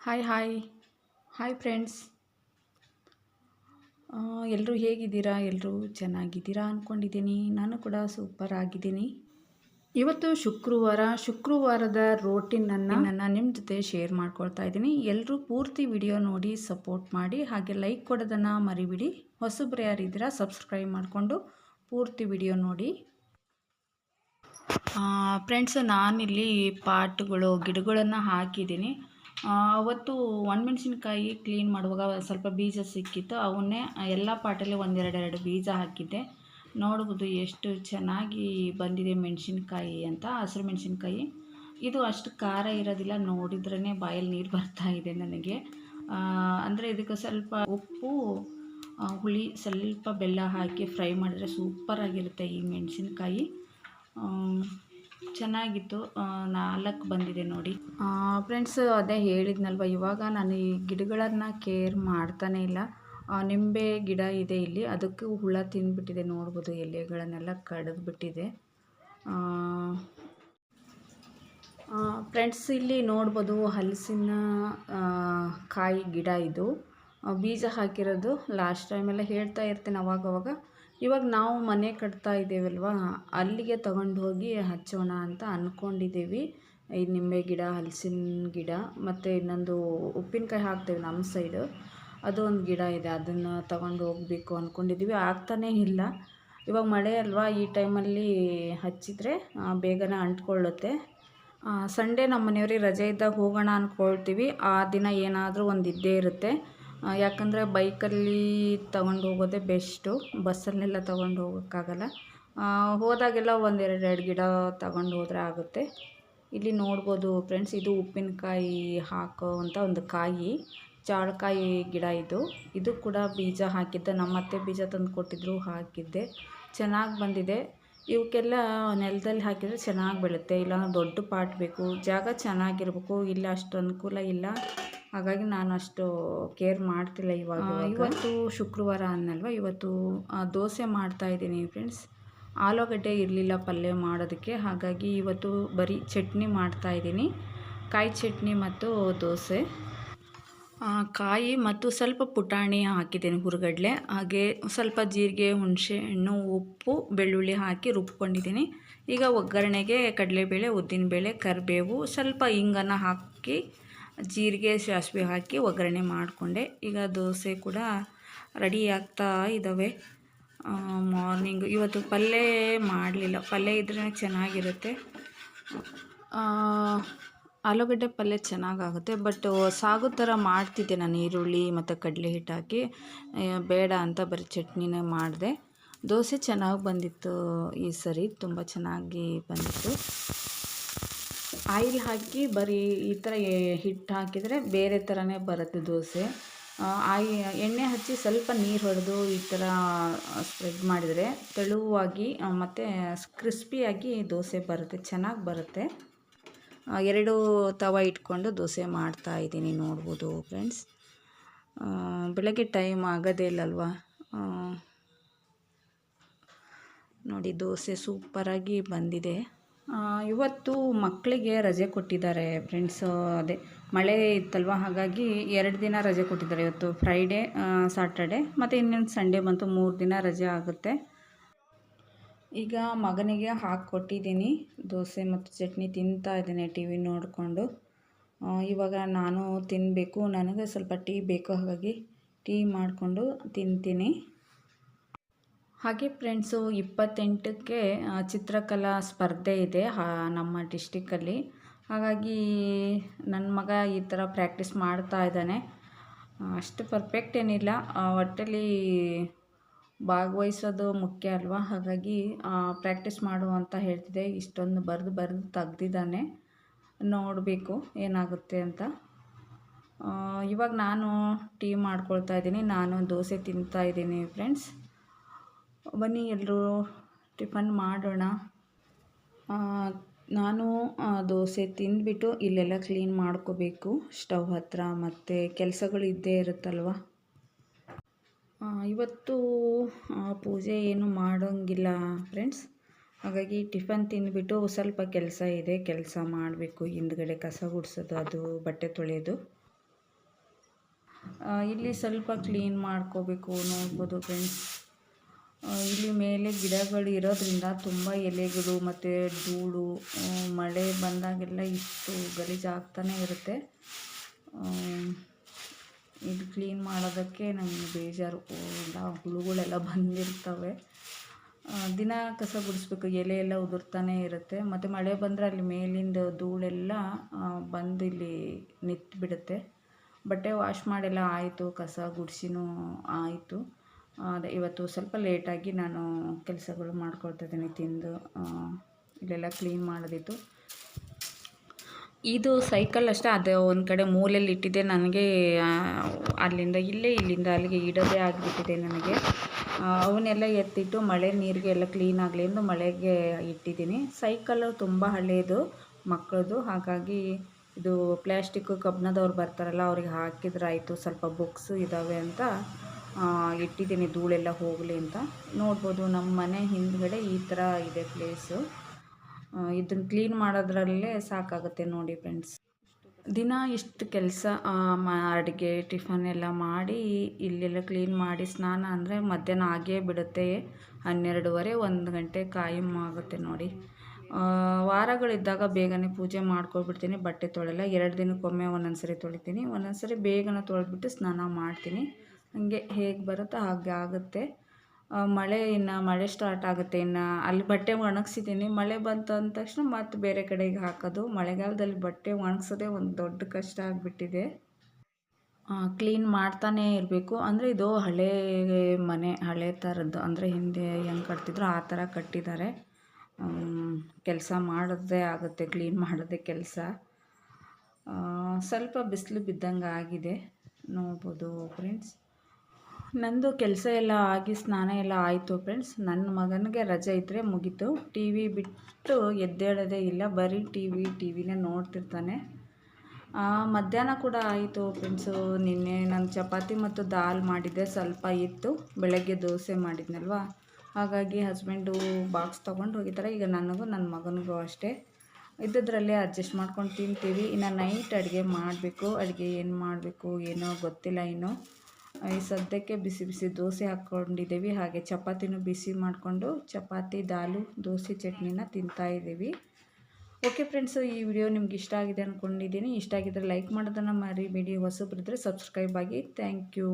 Hi hi hi friends ಎಲ್ಲರೂ ಹೇಗಿದ್ದೀರಾ? ಎಲ್ಲರೂ ಚೆನ್ನಾಗಿದ್ದೀರಾ ಅಂದ್ಕೊಂಡಿದ್ದೀನಿ ನಾನು ಕೂಡ ಸೂಪರ್ ಆಗಿದ್ದೀನಿ. ಇವತ್ತು ಶುಕ್ರವಾರ ಶುಕ್ರವಾರದ ರೋಟಿನನ್ನು ನನ್ನ ನಿಮ್ಮ ಜೊತೆ ಶೇರ್ ಮಾಡ್ಕೊಳ್ತಾ ಇದ್ದೀನಿ. ಎಲ್ಲರೂ ಪೂರ್ತಿ ವಿಡಿಯೋ ನೋಡಿ ಸಪೋರ್ಟ್ ಮಾಡಿ ಹಾಗೆ ಲೈಕ್ ಕೊಡೋದನ್ನು ಮರಿಬಿಡಿ. ಹೊಸಬ್ರು ಯಾರಿದ್ದೀರಾ ಸಬ್ಸ್ಕ್ರೈಬ್ ಮಾಡಿಕೊಂಡು ಪೂರ್ತಿ ವಿಡಿಯೋ ನೋಡಿ. ಫ್ರೆಂಡ್ಸ್ ನಾನಿಲ್ಲಿ ಪಾಟ್ಗಳು ಗಿಡಗಳನ್ನು ಹಾಕಿದ್ದೀನಿ. ಅವತ್ತು ಒಣಮೆಣ್ಸಿನ್ಕಾಯಿ ಕ್ಲೀನ್ ಮಾಡುವಾಗ ಸ್ವಲ್ಪ ಬೀಜ ಸಿಕ್ಕಿತ್ತು. ಅವನ್ನೇ ಎಲ್ಲ ಪಾಟಲ್ಲಿ ಒಂದೆರಡೆರಡು ಬೀಜ ಹಾಕಿದ್ದೆ. ನೋಡ್ಬೋದು ಎಷ್ಟು ಚೆನ್ನಾಗಿ ಬಂದಿದೆ ಮೆಣಸಿನ್ಕಾಯಿ ಅಂತ. ಹಸಿರು ಮೆಣಸಿನ್ಕಾಯಿ. ಇದು ಅಷ್ಟು ಖಾರ ಇರೋದಿಲ್ಲ. ನೋಡಿದ್ರೇ ಬಾಯಲ್ಲಿ ನೀರು ಬರ್ತಾ ಇದೆ ನನಗೆ. ಅಂದರೆ ಇದಕ್ಕೆ ಸ್ವಲ್ಪ ಉಪ್ಪು ಹುಳಿ, ಸ್ವಲ್ಪ ಬೆಲ್ಲ ಹಾಕಿ ಫ್ರೈ ಮಾಡಿದ್ರೆ ಸೂಪರಾಗಿರುತ್ತೆ ಈ ಮೆಣಸಿನ್ಕಾಯಿ. ಚೆನ್ನಾಗಿತ್ತು. ನಾಲ್ಕು ಬಂದಿದೆ ನೋಡಿ. ಫ್ರೆಂಡ್ಸ್ ಅದೇ ಹೇಳಿದ್ನಲ್ವ, ಇವಾಗ ನಾನು ಈ ಗಿಡಗಳನ್ನು ಕೇರ್ ಮಾಡ್ತಾನೇ ಇಲ್ಲ. ನಿಂಬೆ ಗಿಡ ಇದೆ ಇಲ್ಲಿ. ಅದಕ್ಕೆ ಹುಳ ತಿಂದುಬಿಟ್ಟಿದೆ, ನೋಡ್ಬೋದು ಎಲೆಗಳನ್ನೆಲ್ಲ ಕಡಿದ್ಬಿಟ್ಟಿದೆ. ಫ್ರೆಂಡ್ಸ್ ಇಲ್ಲಿ ನೋಡ್ಬೋದು ಹಲಸಿನ ಕಾಯಿ ಗಿಡ ಇದು. ಬೀಜ ಹಾಕಿರೋದು ಲಾಸ್ಟ್ ಟೈಮೆಲ್ಲ ಹೇಳ್ತಾ ಇರ್ತೀನಿ ಅವಾಗವಾಗ. ಇವಾಗ ನಾವು ಮನೆ ಕಟ್ತಾ ಇದ್ದೇವಲ್ವ, ಅಲ್ಲಿಗೆ ತಗೊಂಡು ಹೋಗಿ ಹಚ್ಚೋಣ ಅಂತ ಅಂದ್ಕೊಂಡಿದ್ದೀವಿ ಈ ನಿಂಬೆ ಗಿಡ, ಹಲಸಿನ ಗಿಡ, ಮತ್ತು ಇನ್ನೊಂದು ಉಪ್ಪಿನಕಾಯಿ ಹಾಕ್ತೇವೆ ನಮ್ಮ ಸೈಡು. ಅದು ಒಂದು ಗಿಡ ಇದೆ, ಅದನ್ನು ತಗೊಂಡು ಹೋಗಬೇಕು ಅಂದ್ಕೊಂಡಿದ್ದೀವಿ ಆಗ್ತಾನೇ ಇಲ್ಲ. ಇವಾಗ ಮಳೆ ಅಲ್ವಾ, ಈ ಟೈಮಲ್ಲಿ ಹಚ್ಚಿದರೆ ಬೇಗನೆ ಅಂಟ್ಕೊಳ್ಳುತ್ತೆ. ಸಂಡೇ ನಮ್ಮ ಮನೆಯವ್ರಿಗೆ ರಜೆ ಇದ್ದಾಗ ಹೋಗೋಣ ಅಂದ್ಕೊಳ್ತೀವಿ ಆ ದಿನ ಏನಾದರೂ ಒಂದು ಇದ್ದೇ ಇರುತ್ತೆ. ಯಾಕಂದರೆ ಬೈಕಲ್ಲಿ ತಗೊಂಡು ಹೋಗೋದೇ ಬೆಸ್ಟು, ಬಸ್ಸಲ್ಲೆಲ್ಲ ತಗೊಂಡು ಹೋಗೋಕ್ಕಾಗಲ್ಲ. ಹೋದಾಗೆಲ್ಲ ಒಂದೆರಡು ಎರಡು ಗಿಡ ತಗೊಂಡು ಹೋದರೆ ಆಗುತ್ತೆ. ಇಲ್ಲಿ ನೋಡ್ಬೋದು ಫ್ರೆಂಡ್ಸ್, ಇದು ಉಪ್ಪಿನಕಾಯಿ ಹಾಕೋವಂಥ ಒಂದು ಕಾಯಿ ಜಾಳಕಾಯಿ ಗಿಡ ಇದು. ಇದು ಕೂಡ ಬೀಜ ಹಾಕಿದ್ದೆ. ನಮ್ಮ ಅತ್ತೆ ಬೀಜ ತಂದು ಕೊಟ್ಟಿದ್ರು, ಹಾಕಿದ್ದೆ. ಚೆನ್ನಾಗಿ ಬಂದಿದೆ. ಇವಕ್ಕೆಲ್ಲ ನೆಲದಲ್ಲಿ ಹಾಕಿದರೆ ಚೆನ್ನಾಗಿ ಬೆಳುತ್ತೆ ಇಲ್ಲ ದೊಡ್ಡ ಪಾಟ್ ಬೇಕು. ಜಾಗ ಚೆನ್ನಾಗಿರ್ಬೇಕು. ಇಲ್ಲ ಅಷ್ಟು ಅನುಕೂಲ ಇಲ್ಲ. ಹಾಗಾಗಿ ನಾನು ಅಷ್ಟು ಕೇರ್ ಮಾಡ್ತಿಲ್ಲ ಇವಾಗ ಇವತ್ತು ಶುಕ್ರವಾರ ಅನ್ನಲ್ವ? ಇವತ್ತು ದೋಸೆ ಮಾಡ್ತಾ ಇದ್ದೀನಿ ಫ್ರೆಂಡ್ಸ್ ಆಲೂಗಡ್ಡೆ ಇರಲಿಲ್ಲ ಪಲ್ಯ ಮಾಡೋದಕ್ಕೆ. ಹಾಗಾಗಿ ಇವತ್ತು ಬರೀ ಚಟ್ನಿ ಮಾಡ್ತಾ ಇದ್ದೀನಿ. ಕಾಯಿ ಚಟ್ನಿ ಮತ್ತು ದೋಸೆ. ಕಾಯಿ ಮತ್ತು ಸ್ವಲ್ಪ ಪುಟಾಣಿ ಹಾಕಿದ್ದೀನಿ ಹುರುಗಡ್ಲೆ. ಹಾಗೆ ಸ್ವಲ್ಪ ಜೀರಿಗೆ ಹುಣಸೆಹಣ್ಣು ಉಪ್ಪು ಬೆಳ್ಳುಳ್ಳಿ ಹಾಕಿ ರುಬ್ಕೊಂಡಿದ್ದೀನಿ. ಈಗ ಒಗ್ಗರಣೆಗೆ ಕಡಲೆಬೇಳೆ ಉದ್ದಿನಬೇಳೆ ಕರಿಬೇವು ಸ್ವಲ್ಪ ಹಿಂಗನ್ನು ಹಾಕಿ ಜೀರಿಗೆ, ಸಾಸಿವೆ ಹಾಕಿ ಒಗ್ಗರಣೆ ಮಾಡಿಕೊಂಡೆ. ಈಗ ದೋಸೆ ಕೂಡ ರೆಡಿ ಆಗ್ತಾ ಇದ್ದಾವೆ ಮಾರ್ನಿಂಗ್ ಇವತ್ತು ಪಲ್ಯ ಮಾಡಲಿಲ್ಲ. ಪಲ್ಯ ಇದ್ರೇ ಚೆನ್ನಾಗಿರುತ್ತೆ. ಆಲೂಗಡ್ಡೆ ಪಲ್ಯ ಚೆನ್ನಾಗಾಗುತ್ತೆ. ಬಟ್ ಸಾಗು ಥರ ಮಾಡ್ತಿದ್ದೆ ನಾನು ಈರುಳ್ಳಿ ಮತ್ತು ಕಡಲೆ ಹಿಟ್ಟು ಹಾಕಿ. ಬೇಡ ಅಂತ ಬರೀ ಚಟ್ನಿನೇ ಮಾಡಿದೆ. ದೋಸೆ ಚೆನ್ನಾಗಿ ಬಂದಿತ್ತು ಈ ಸರಿ. ತುಂಬ ಚೆನ್ನಾಗಿ ಬಂದಿತ್ತು. ಆಯಿಲ್ ಹಾಕಿ ಬರೀ ಈ ಥರ ಹಿಟ್ಟು ಹಾಕಿದರೆ ಬೇರೆ ಥರನೇ ಬರುತ್ತೆ ದೋಸೆ. ಆಯಿ, ಎಣ್ಣೆ ಹಚ್ಚಿ ಸ್ವಲ್ಪ ನೀರು ಹೊಡೆದು ಈ ಥರ ಸ್ಪ್ರೆಡ್ ಮಾಡಿದರೆ ತೆಳುವಾಗಿ ಮತ್ತು ಕ್ರಿಸ್ಪಿಯಾಗಿ ದೋಸೆ ಬರುತ್ತೆ, ಚೆನ್ನಾಗಿ ಬರುತ್ತೆ. ಎರಡು ತವ ಇಟ್ಕೊಂಡು ದೋಸೆ ಮಾಡ್ತಾ ಇದ್ದೀನಿ ನೋಡ್ಬೋದು ಫ್ರೆಂಡ್ಸ್. ಬೆಳಗ್ಗೆ ಟೈಮ್ ಆಗೋದೇ ಇಲ್ಲಲ್ವಾ? ನೋಡಿ ದೋಸೆ ಸೂಪರಾಗಿ ಬಂದಿದೆ. ಇವತ್ತು ಮಕ್ಕಳಿಗೆ ರಜೆ ಕೊಟ್ಟಿದ್ದಾರೆ ಫ್ರೆಂಡ್ಸ್ ಅದೇ ಮಳೆ ಇತ್ತಲ್ವ, ಹಾಗಾಗಿ ಎರಡು ದಿನ ರಜೆ ಕೊಟ್ಟಿದ್ದಾರೆ. ಇವತ್ತು ಫ್ರೈಡೇ ಸಾಟರ್ಡೆ ಮತ್ತು ಇನ್ನೊಂದು ಸಂಡೇ ಬಂತು, ಮೂರು ದಿನ ರಜೆ ಆಗುತ್ತೆ. ಈಗ ಮಗನಿಗೆ ಹಾಕ್ಕೊಟ್ಟಿದ್ದೀನಿ ದೋಸೆ ಮತ್ತು ಚಟ್ನಿ ತಿಂತಾ ಇದ್ದೀನಿ ಟಿ ವಿ ನೋಡಿಕೊಂಡು ಇವಾಗ ನಾನು ತಿನ್ನಬೇಕು ನನಗೆ ಸ್ವಲ್ಪ ಟೀ ಬೇಕು, ಹಾಗಾಗಿ ಟೀ ಮಾಡಿಕೊಂಡು ತಿಂತೀನಿ. ಹಾಗೆ ಫ್ರೆಂಡ್ಸು ಇಪ್ಪತ್ತೆಂಟಕ್ಕೆ ಚಿತ್ರಕಲಾ ಸ್ಪರ್ಧೆ ಇದೆ ನಮ್ಮ ಡಿಸ್ಟಿಕ್ಕಲ್ಲಿ ಹಾಗಾಗಿ ನನ್ನ ಮಗ ಈ ಥರ ಪ್ರಾಕ್ಟೀಸ್ ಮಾಡ್ತಾ ಇದ್ದಾನೆ. ಅಷ್ಟು ಪರ್ಫೆಕ್ಟ್ ಏನಿಲ್ಲ. ಒಟ್ಟಲ್ಲಿ ಭಾಗವಹಿಸೋದು ಮುಖ್ಯ ಅಲ್ವಾ? ಹಾಗಾಗಿ ಪ್ರಾಕ್ಟೀಸ್ ಮಾಡು ಅಂತ ಹೇಳ್ತಿದ್ದೆ ಇಷ್ಟೊಂದು ಬರೆದು ಬರೆದು ತೆಗ್ದಿದ್ದಾನೆ. ನೋಡಬೇಕು ಏನಾಗುತ್ತೆ ಅಂತ. ಇವಾಗ ನಾನು ಟೀ ಮಾಡ್ಕೊಳ್ತಾ ಇದ್ದೀನಿ. ನಾನು ದೋಸೆ ತಿಂತಾ ಇದ್ದೀನಿ ಫ್ರೆಂಡ್ಸ್ ಬನ್ನಿ ಎಲ್ಲರೂ ಟಿಫನ್ ಮಾಡೋಣ. ನಾನು ದೋಸೆ ತಿಂದ್ಬಿಟ್ಟು ಇಲ್ಲೆಲ್ಲ ಕ್ಲೀನ್ ಮಾಡ್ಕೋಬೇಕು. ಸ್ಟವ್ ಹತ್ರ ಮತ್ತು ಕೆಲಸಗಳು ಇದ್ದೇ ಇರುತ್ತಲ್ವ? ಇವತ್ತು ಪೂಜೆ ಏನು ಮಾಡೋಂಗಿಲ್ಲ ಫ್ರೆಂಡ್ಸ್ ಹಾಗಾಗಿ ಟಿಫನ್ ತಿಂದ್ಬಿಟ್ಟು ಸ್ವಲ್ಪ ಕೆಲಸ ಇದೆ. ಕೆಲಸ ಮಾಡಬೇಕು. ಹಿಂದ್ಗಡೆ ಕಸ ಗುಡಿಸೋದು, ಅದು ಬಟ್ಟೆ ತೊಳೆಯೋದು. ಇಲ್ಲಿ ಸ್ವಲ್ಪ ಕ್ಲೀನ್ ಮಾಡ್ಕೋಬೇಕು ನೋಡ್ಬೋದು ಫ್ರೆಂಡ್ಸ್ ಇಲ್ಲಿ ಮೇಲೆ ಗಿಡಗಳು ಇರೋದ್ರಿಂದ ತುಂಬ ಎಲೆಗಳು ಮತ್ತು ಧೂಳು ಮಳೆ ಬಂದಾಗೆಲ್ಲ ಇಷ್ಟು ಗಲೀಜಾಗ್ತಾನೆ ಇರುತ್ತೆ. ಇದು ಕ್ಲೀನ್ ಮಾಡೋದಕ್ಕೆ ನಮಗೆ ಬೇಜಾರು. ಎಲ್ಲ ಹುಳುಗಳೆಲ್ಲ ಬಂದಿರ್ತವೆ. ದಿನ ಕಸ ಗುಡಿಸ್ಬೇಕು, ಎಲೆ ಎಲ್ಲ ಉದುರ್ತಾನೆ ಇರುತ್ತೆ. ಮತ್ತು ಮಳೆ ಬಂದರೆ ಅಲ್ಲಿ ಮೇಲಿಂದ ಧೂಳೆಲ್ಲ ಬಂದು ಇಲ್ಲಿ ನಿಂತ್ಬಿಡುತ್ತೆ. ಬಟ್ಟೆ ವಾಶ್ ಮಾಡೆಲ್ಲ ಆಯಿತು, ಕಸ ಗುಡಿಸಿನೂ ಆಯಿತು. ಅದೇ ಇವತ್ತು ಸ್ವಲ್ಪ ಲೇಟಾಗಿ ನಾನು ಕೆಲಸಗಳು ಮಾಡ್ಕೊಳ್ತಾ ಇದ್ದೀನಿ ತಿಂದು ಇಲ್ಲೆಲ್ಲ ಕ್ಲೀನ್ ಮಾಡೋದಿತ್ತು ಇದು ಸೈಕಲ್ ಅಷ್ಟೇ, ಅದು ಒಂದು ಕಡೆ ಮೂಲೆಯಲ್ಲಿ ಇಟ್ಟಿದ್ದೆ. ನನಗೆ ಅಲ್ಲಿಂದ ಇಲ್ಲೇ, ಇಲ್ಲಿಂದ ಅಲ್ಲಿಗೆ ಇಡೋದೇ ಆಗಿಬಿಟ್ಟಿದೆ ನನಗೆ. ಅವನ್ನೆಲ್ಲ ಎತ್ತಿಟ್ಟು ಮಳೆ ನೀರಿಗೆ ಎಲ್ಲ ಕ್ಲೀನ್ ಆಗಲಿ ಎಂದು ಮಳೆಗೆ ಇಟ್ಟಿದ್ದೀನಿ. ಸೈಕಲ್ಲು ತುಂಬ ಹಳೆಯದು ಮಕ್ಕಳದು. ಹಾಗಾಗಿ ಇದು ಪ್ಲ್ಯಾಸ್ಟಿಕ್ಕು ಕಬ್ಬಿಣದವ್ರು ಬರ್ತಾರಲ್ಲ, ಅವ್ರಿಗೆ ಹಾಕಿದ್ರಾಯಿತು ಸ್ವಲ್ಪ ಬುಕ್ಸು ಇದ್ದಾವೆ ಅಂತ. ಇಟ್ಟಿದ್ದೀನಿ ಧೂಳೆಲ್ಲ ಹೋಗಲಿ ಅಂತ. ನೋಡ್ಬೋದು ನಮ್ಮ ಮನೆ ಹಿಂದ್ಗಡೆ ಈ ಥರ ಇದೆ ಪ್ಲೇಸು ಇದನ್ನು ಕ್ಲೀನ್ ಮಾಡೋದ್ರಲ್ಲೇ ಸಾಕಾಗುತ್ತೆ ನೋಡಿ ಫ್ರೆಂಡ್ಸ್ ದಿನ ಇಷ್ಟು ಕೆಲಸ ಅಡುಗೆ ಟಿಫನ್ ಎಲ್ಲ ಮಾಡಿ ಇಲ್ಲೆಲ್ಲ ಕ್ಲೀನ್ ಮಾಡಿ ಸ್ನಾನ ಅಂದರೆ ಮಧ್ಯಾಹ್ನ ಆಗೇ ಬಿಡುತ್ತೆ. ಹನ್ನೆರಡುವರೆ, ಒಂದು ಗಂಟೆ ಕಾಯಂ ಆಗುತ್ತೆ ನೋಡಿ. ವಾರಗಳಿದ್ದಾಗ ಬೇಗನೆ ಪೂಜೆ ಮಾಡ್ಕೊಬಿಡ್ತೀನಿ ಬಟ್ಟೆ ತೊಳೆಲ್ಲ ಎರಡು ದಿನಕ್ಕೊಮ್ಮೆ ಒಂದೊಂದು ಸರಿ ತೊಳಿತೀನಿ. ಒಂದೊಂದು ಸರಿ ಬೇಗನೆ ತೊಳೆದ್ಬಿಟ್ಟು ಸ್ನಾನ ಮಾಡ್ತೀನಿ. ಹಂಗೆ ಹೇಗೆ ಬರುತ್ತೋ ಹಾಗೆ ಆಗುತ್ತೆ. ಮಳೆ ಇನ್ನು, ಮಳೆ ಸ್ಟಾರ್ಟ್ ಆಗುತ್ತೆ ಇನ್ನು. ಅಲ್ಲಿ ಬಟ್ಟೆ ಒಣಗಿಸಿದ್ದೀನಿ. ಮಳೆ ಬಂತು ಅಂದ ತಕ್ಷಣ ಮತ್ತೆ ಬೇರೆ ಕಡೆಗೆ ಹಾಕೋದು. ಮಳೆಗಾಲದಲ್ಲಿ ಬಟ್ಟೆ ಒಣಗಿಸೋದೇ ಒಂದು ದೊಡ್ಡ ಕಷ್ಟ ಆಗಿಬಿಟ್ಟಿದೆ. ಕ್ಲೀನ್ ಮಾಡ್ತಾನೇ ಇರಬೇಕು. ಅಂದರೆ ಇದು ಹಳೆ ಮನೆ, ಹಳೆ ಥರದ್ದು ಅಂದರೆ ಹಿಂದೆ ಹೆಂಗೆ ಕಟ್ತಿದ್ರು ಆ ಥರ ಕಟ್ಟಿದ್ದಾರೆ. ಕೆಲಸ ಮಾಡೋದೇ ಆಗುತ್ತೆ ಕ್ಲೀನ್ ಮಾಡೋದೇ ಕೆಲಸ. ಸ್ವಲ್ಪ ಬಿಸಿಲು ಬಿದ್ದಂಗೆ ಆಗಿದೆ ನೋಡ್ಬೋದು ಫ್ರೆಂಡ್ಸ್ ನಂದು ಕೆಲಸ ಎಲ್ಲ ಆಗಿ ಸ್ನಾನ ಎಲ್ಲ ಆಯಿತು ಫ್ರೆಂಡ್ಸ್ ನನ್ನ ಮಗನಿಗೆ ರಜೆ ಇದ್ದರೆ ಮುಗೀತು. ಟಿ ವಿ ಬಿಟ್ಟು ಎದ್ದೇಳೋದೇ ಇಲ್ಲ. ಬರೀ ಟಿ ವಿ ಟಿ ವಿನೇ ನೋಡ್ತಿರ್ತಾನೆ ಮಧ್ಯಾಹ್ನ ಕೂಡ ಆಯಿತು ಫ್ರೆಂಡ್ಸು ನಿನ್ನೆ ನಾನು ಚಪಾತಿ ಮತ್ತು ದಾಲ್ ಮಾಡಿದ್ದೆ. ಸ್ವಲ್ಪ ಇತ್ತು. ಬೆಳಗ್ಗೆ ದೋಸೆ ಮಾಡಿದ್ನಲ್ವ? ಹಾಗಾಗಿ ಹಸ್ಬೆಂಡು ಬಾಕ್ಸ್ ತೊಗೊಂಡು ಹೋಗಿದ್ದಾರೆ. ಈಗ ನನಗೂ ನನ್ನ ಮಗನಿಗೂ ಅಷ್ಟೇ. ಇದ್ದದ್ರಲ್ಲೇ ಅಡ್ಜಸ್ಟ್ ಮಾಡ್ಕೊಂಡು ತಿಂತೀವಿ. ಇನ್ನು ನೈಟ್ ಅಡುಗೆ ಮಾಡಬೇಕು. ಅಡುಗೆ ಏನು ಮಾಡಬೇಕು, ಏನೋ ಗೊತ್ತಿಲ್ಲ ಇನ್ನು. ಈ ಸದ್ಯಕ್ಕೆ ಬಿಸಿ ಬಿಸಿ ದೋಸೆ ಹಾಕ್ಕೊಂಡಿದ್ದೀವಿ. ಹಾಗೆ ಚಪಾತಿನೂ ಬಿಸಿ ಮಾಡಿಕೊಂಡು ಚಪಾತಿ, ದಾಲು, ದೋಸೆ, ಚಟ್ನಿನ ತಿಂತಾ ಇದ್ದೀವಿ. ಓಕೆ ಫ್ರೆಂಡ್ಸು, ಈ ವಿಡಿಯೋ ನಿಮ್ಗೆ ಇಷ್ಟ ಆಗಿದೆ ಅಂದ್ಕೊಂಡಿದ್ದೀನಿ ಇಷ್ಟ ಆಗಿದ್ದರೆ ಲೈಕ್ ಮಾಡೋದನ್ನು ಮರಿಬೇಡಿ. ಹೊಸಬ್ರಿದ್ರೆ ಸಬ್ಸ್ಕ್ರೈಬ್ ಆಗಿ. Thank you.